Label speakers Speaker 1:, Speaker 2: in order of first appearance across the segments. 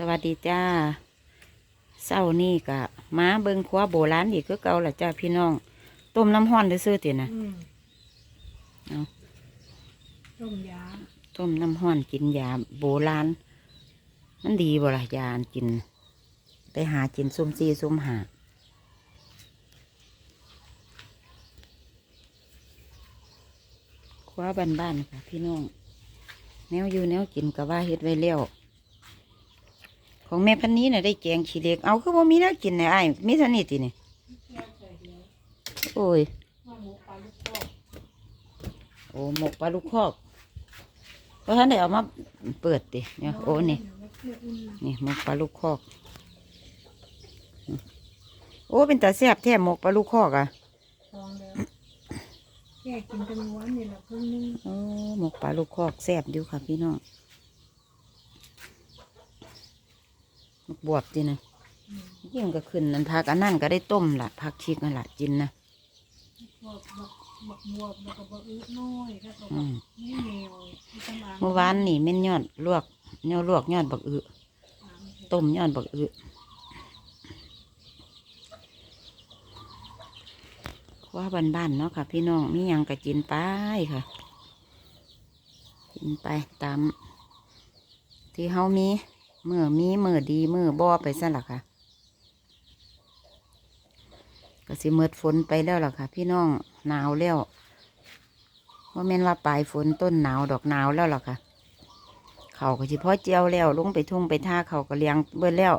Speaker 1: สวัสดีจ้าเศร้านี่กะม้าเบิงครัวโบราณอีกคือเก่าละจ้าพี่น้อง ต้มน้ำห้อนซื้อๆตินะ
Speaker 2: อืม
Speaker 1: เอา
Speaker 2: ต้มยา
Speaker 1: ต้มน้ำห้อนกินยาโบราณมันดีบ่ล่ะยาอันกิน ไปหากินซุ่มซีซุ่มหาครัวบ้านๆค่ะพี่น้องแนวอยู่แนวกินก็ว่าเฮ็ดไว้แล้ว ของแม่พันนี้น่ะได้แกงขี้เหล็ก เอาคือว่ามีแนวกินเนี่ยไอ้ายมีเท่านี้ติเนี่ย
Speaker 2: แก้ใส่เดียว
Speaker 1: โอ้ย
Speaker 2: ว่าหมูปลาลูกโป่ง
Speaker 1: โอ้หมกปลาลูกคอกเพราะท่านได้เอามาเปิดติเนี่ยโอ้นี่นี่หมกปลาลูกคอกอืมโอ้เป็นตาแซ่บแท้หมกปลาลูกคอกอะ
Speaker 2: ฟองแล้วแก้กินเป็นม้วนนี่แหละครึ่งนึง
Speaker 1: โอ้หมกปลาลูกคอกแซ่บอยู่ค่ะพี่น้องหมก บวบจีนะ
Speaker 2: อืม
Speaker 1: ยิ่งก็ขึ้นนั่นพักอันนั่นก็ได้ต้มละพักชิกนั่นละกินนะ
Speaker 2: พวกบักบักบวบแล้วก็บักอึน้อยแล้วก็
Speaker 1: อื
Speaker 2: บัก
Speaker 1: ม
Speaker 2: นี่เหนียวที่ตำลัง
Speaker 1: เมื่อวานนี่เม่นยอดลวกยอดลวกยอดบักอึ
Speaker 2: สามเผ็ด
Speaker 1: ต้มยอดบักอึว่าบ้านๆเนาะค่ะ พี่น้องมีหยังก็กินไปค่ะ กินไปตามที่เฮามี มื่อมีเมื่อดีเมื่อบ่ไปซะละค่ะก็สิเมิดฝนไปแล้วล่ะค่ะ พี่น้องหนาวแล้วว่าแม่นว่าปลายฝนต้นหนาวดอกหนาวแล้วล่ะค่ะ เขาก็สิพอเจียวแล้ว ลงไปทุ่งไปท่าเขาก็เลี้ยงเบิดแล้ว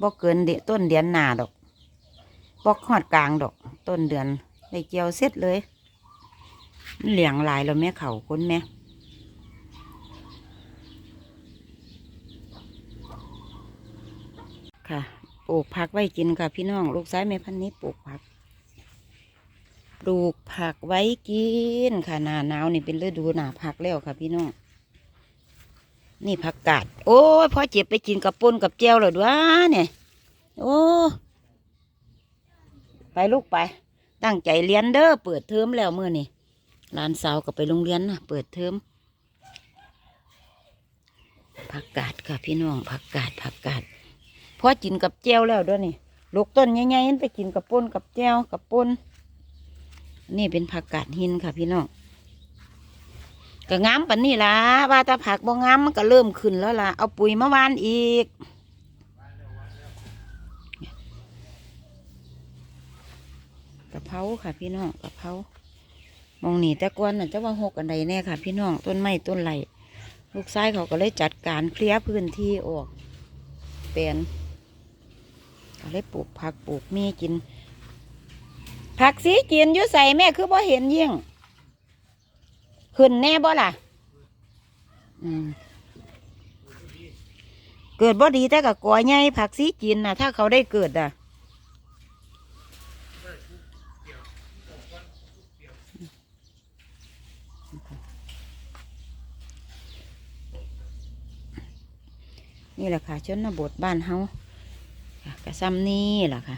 Speaker 1: บ่เกินเดอนต้นเดือนหนาดอกบ่ฮอดกลางดอก ต้นเดือนได้เจียวเสร็จเลยเหลียงหลายแล้วแม่เขาคนแม่ ค่ะ ปลูกผักไว้กินค่ะพี่น้อง ลูกซ้ายแม่พันนี้ปลูกผัก ปลูกผักไว้กินค่ะ หน้าหนาวนี่เป็นฤดูหนาผักแล้วค่ะพี่น้อง นี่ผักกาด โอ้ยพอเจ็บไปกินกับปนกับเจียวเลยด้วยเนี่ย โอ้ ไปลูกไป ตั้งใจเรียนเด้อ เปิดเทอมแล้วเมื่อนี่หลานสาวก็ไปโรงเรียนนะเปิดเทอมผักกาดค่ะพี่น้องผักกาดผักกาด พอกินกับเจียวแล้วด้วยนี่ลูกต้นใหญ่ๆนั่นไปกินกับปนกับเจียวกับปนนี่เป็นผักกาดหินค่ะพี่น้องก็งามปันนี่ล่ะว่าแตาผักบ่งามมันก็เริ่มขึ้นแล้วล่ะเอาปุ๋ยมาวานอีกกระเพราค่ะพี่น้องกระเพรามองนี่แต่กวนน่ะจะว่าหกอันใดแน่ค่ะ พี่น้องต้นไม้ต้นไหลลูกชายเขาก็เลยจัดการเคลียร์พื้นที่ออกเป็น ก็เลยปลูกผักปลูกมีกิน ผักสีกินอยู่ใส่แม่คือบ่เห็นยิ่งขึ้นแน่บ่ล่ะ อืมเกิดบ่ดีแต่กับกอใหญ่ผักสีกินนะถ้าเขาได้เกิดอะนี่แหละค่ะชนบทบ้านเฮา กระซ้ำนี่แหละค่ะ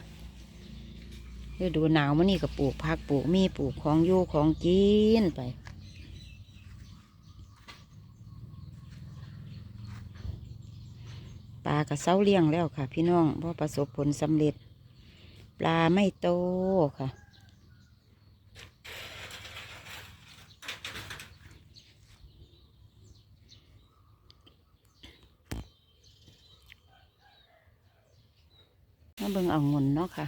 Speaker 1: ฤดูหนาวมันนี่ก็ปลูกผักปลูกมีปลูกของอยู่ของกินไป ปลากระเซ้าเลี้ยงแล้วค่ะ พี่น้องเพราะประสบผลสำเร็จ ปลาไม่โตค่ะ เบิ่งอางุนเนาะค่ะ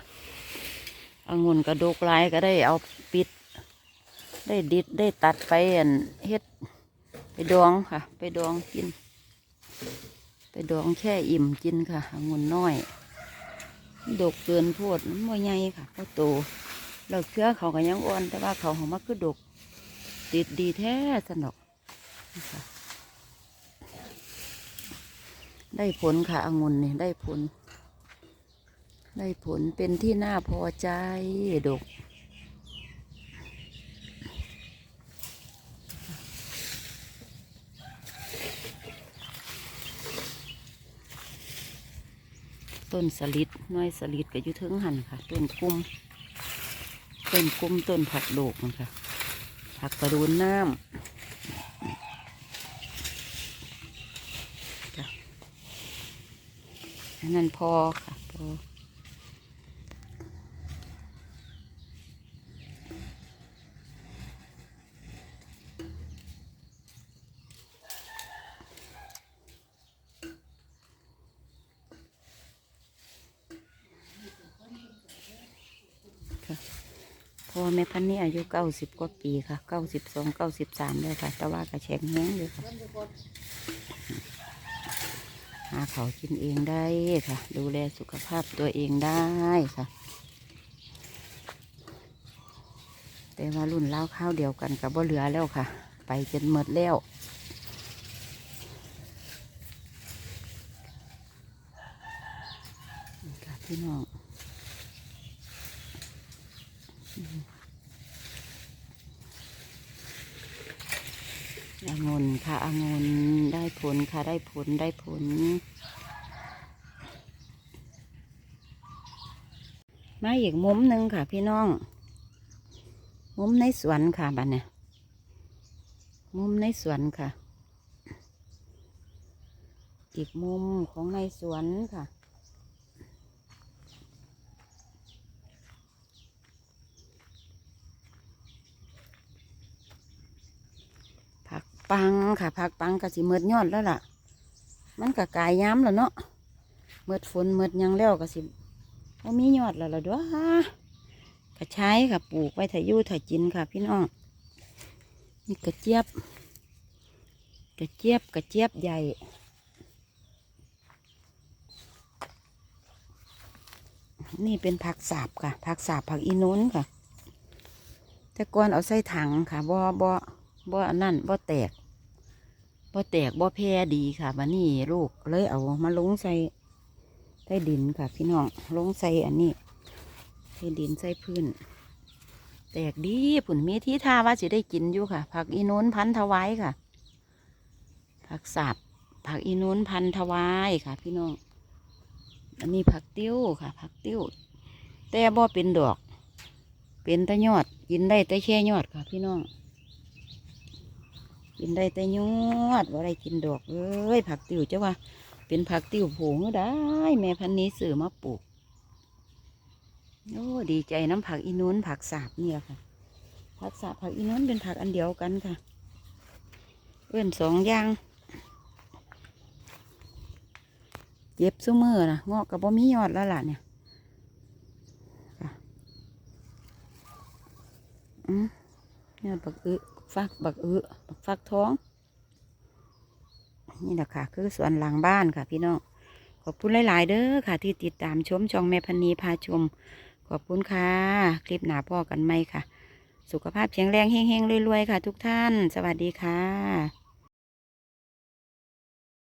Speaker 1: อางุนกระดูกลายก็ได้เอาปิด ได้ดิดได้ตัดไปอันเฮ็ดไปดองค่ะ ไปดองกิน ไปดองแช่อิ่มกินค่ะองุ่นน้อย ดกเกินโพดมันบ่ใหญ่ค่ะพราะโตเราเชื้อเขาก็ยังอ่อน แต่ว่าเขาของมันคือดก ติดดีแท้สนอกได้ผลค่ะองุ่นนี่ได้ผล ได้ผลเป็นที่น่าพอใจดก ต้นสลิดน้อยสลิดก็อยู่เทิงหันค่ะ ต้นกุ้มต้นกุ้มต้นผักโดกมันค่ะผักกระดูนน้ำอันนั้นพอค่ะพอ พ่อแม่พันนี่อายุเก้าสิบกว่าปีค่ะเก้าสิบสองเก้าสิบสามเลยค่ะ แต่ว่ากระแฉงแห้งอยู่ค่ะ หาเขากินเองได้ค่ะ ดูแลสุขภาพตัวเองได้ค่ะ แต่ว่ารุ่นเล่าข้าวเดียวกันกับบ่เหลือแล้วค่ะ ไปจนหมดแล้วพี่น้อง องุ่นค่ะองุ่นได้ผลค่ะได้ผลได้ผล มาอีกมุมหนึ่งค่ะ พี่น้อง มุมในสวนค่ะบัดเนี่ยมุมในสวนค่ะ อีกมุมของในสวนค่ะ ปังค่ะผักปังก็สิเมิดยอดแล้วล่ะ มันก็กายย้ำแล้วเนาะเมิดฝนเมิดยังแล้วก็สิว่ามียอดแล้วล่ะด้วยกระชายค่ะปลูกไว้ถ่าอยูถ่ากินค่ะ พี่น้องนี่กระเจี๊ยบ กระเจี๊ยบกระเจี๊ยบใหญ่นี่เป็นผักสาบค่ะ ผักสาบผักอีนุนค่ะ แต่ก่อนเอาใส่ถังค่ะบ่บ่ บ่อันนั่นบ่แตกบ่แตกบ่แพร่ดีค่ะบันนี้ลูกเลยเอามาลงใส่ใส่ดินค่ะ พี่น้องลงใส่อันนี้ใส่ดินใส่พื้น แตกดีผุนมีที่ท่าว่าสิได้กินอยู่ค่ะ ผักอีนุนพันธวายค่ะ ผักสาบผักอีนุนพันธวายค่ะ พี่น้องอันนี้ผักติ้วค่ะ ผักติ้วแต่บ่เป็นดอก เป็นแต่ยอดกินได้แต่แค่ยอดค่ะ พี่น้อง กินได้แต่ยอดว่าได้กินดอกเอ้ยผักติ้วจ้าว่า เป็นผักติ้วผงได้ แม่พันนี้ซื้อมาปลูกโอ้ดีใจน้ำผักอีนุนผักสาบเนี่ยค่ะ ผักสาบผักอีนุนเป็นผักอันเดียวกันค่ะเอื้อนสองอย่างเย็บซุ้มือนะงอกกับบ่มียอดแล้วล่ะเนี่ยค่ะอืมยอด บักอึฟักบักอึบักฟักท้อง นี่แหละค่ะ คือสวนหลังบ้านค่ะ พี่น้องขอบคุณหลาย ๆ เด้อค่ะ ที่ติดตามชมช่องแม่พันนีพาชม ขอบคุณค่ะ คลิปหนาพ่อกันไหมค่ะ สุขภาพแข็งแรงเฮงๆรวยๆค่ะ ทุกท่าน สวัสดีค่ะ